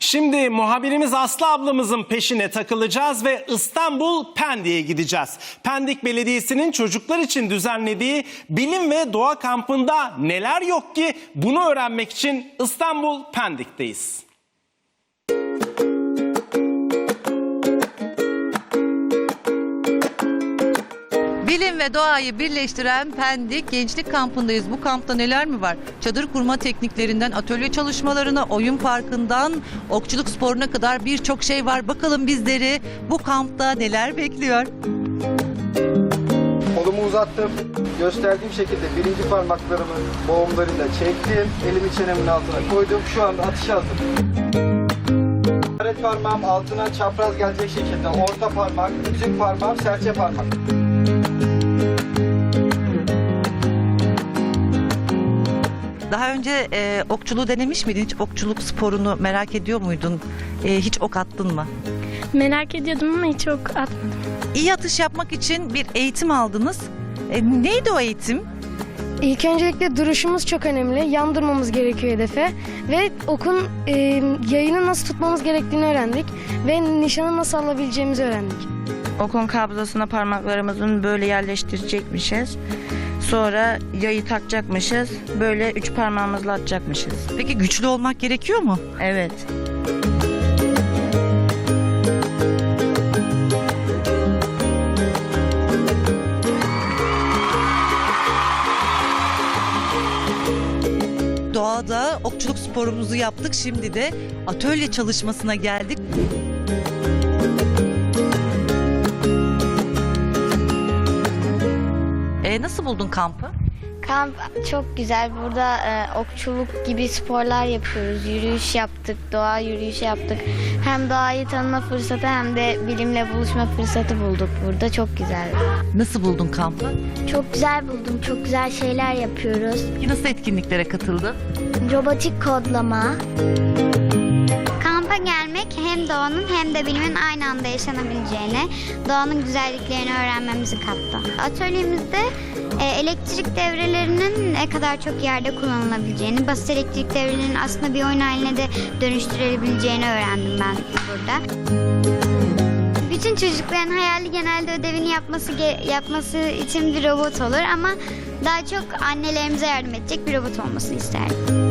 Şimdi muhabirimiz Aslı ablamızın peşine takılacağız ve İstanbul Pendik'e gideceğiz. Pendik Belediyesi'nin çocuklar için düzenlediği bilim ve doğa kampında neler yok ki bunu öğrenmek için İstanbul Pendik'teyiz. Bilim ve doğayı birleştiren Pendik Gençlik Kampı'ndayız. Bu kampta neler mi var? Çadır kurma tekniklerinden atölye çalışmalarına, oyun parkından okçuluk sporuna kadar birçok şey var. Bakalım bizleri bu kampta neler bekliyor? Kolumu uzattım. Gösterdiğim şekilde birinci parmaklarımı boğumlarıyla çektim. Elimi çenemin altına koydum. Şu anda atış hazır. İşaret parmağım altına çapraz gelecek şekilde orta parmak, küçük parmağım, serçe parmak. Daha önce e, okçuluğu denemiş miydin? Hiç okçuluk sporunu merak ediyor muydun? E, hiç ok attın mı? Merak ediyordum ama hiç ok atmadım. İyi atış yapmak için bir eğitim aldınız. E, neydi o eğitim? İlk öncelikle duruşumuz çok önemli. Yan durmamız gerekiyor hedefe. Ve okun e, yayını nasıl tutmamız gerektiğini öğrendik. Ve nişanı nasıl alabileceğimizi öğrendik. Okun kabzasına parmaklarımızın böyle yerleştirecekmişiz. Sonra yayı takacakmışız. Böyle üç parmağımızla atacakmışız. Peki güçlü olmak gerekiyor mu? Evet. Doğada okçuluk sporumuzu yaptık. Şimdi de atölye çalışmasına geldik. E, nasıl buldun kampı? Kamp çok güzel. Burada e, okçuluk gibi sporlar yapıyoruz. Yürüyüş yaptık, doğa yürüyüşü yaptık. Hem doğayı tanıma fırsatı hem de bilimle buluşma fırsatı bulduk burada. Çok güzel. Nasıl buldun kampı? Çok güzel buldum. Çok güzel şeyler yapıyoruz. Nasıl etkinliklere katıldın? Robotik kodlama. Kampa gelmek hem doğanın hem de bilimin aynı anda yaşanabileceğini, doğanın güzelliklerini öğrenmemizi kattı. Atölyemizde elektrik devrelerinin ne kadar çok yerde kullanılabileceğini, basit elektrik devrelerinin aslında bir oyun haline de dönüştürülebileceğini öğrendim ben burada. Bütün çocukların hayali genelde ödevini yapması yapması için bir robot olur ama daha çok annelerimize yardım edecek bir robot olmasını isterdim.